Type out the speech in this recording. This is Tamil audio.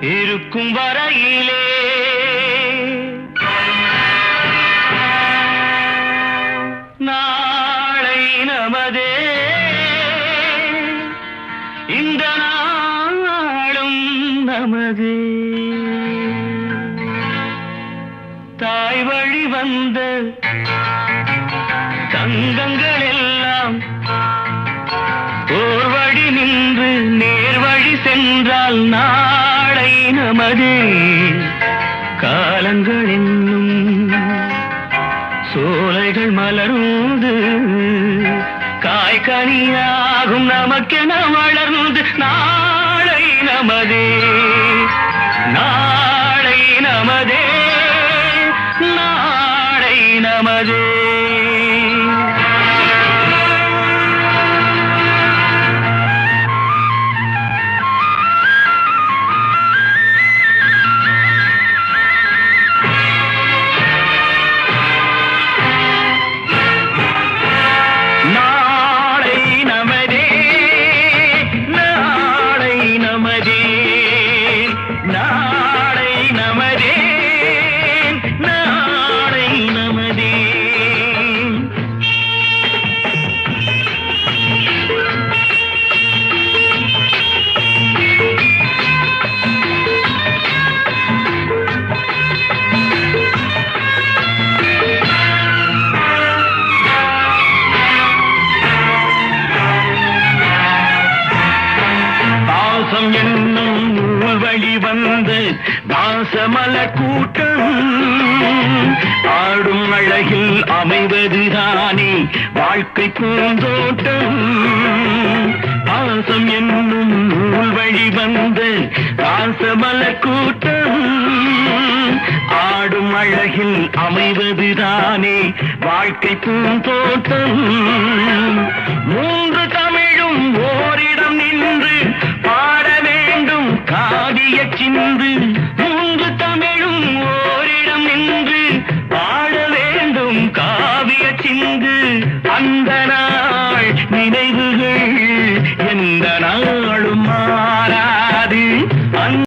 இருக்கும் வரையிலே. நாளை நமதே. இந்த நாளும் நமதே. தாய் வழி வந்த தங்கங்கள் எல்லாம் ஓர் வழி நின்று நேர் வழி சென்றால் நான் நமதே காலங்கள் என்னும் சோலைகள் மலர்ந்து காய்கனியாகும் நமக்கென வளர்ந்து நாளை நமதே நாளை நமதே நாளை நமதே. வழி வந்து தாசமல கூட்டம். ஆடும் அழகில் அமைவதுதானே வாழ்க்கை பூந்தோட்டம். பாசம் என்னும் நூல் வழி வந்து தாசமல கூட்டம். ஆடும் அழகில் அமைவதுதானே வாழ்க்கை பூந்தோட்டம். மூன்று நினைவுகள் எந்த நாளும் மாறாது.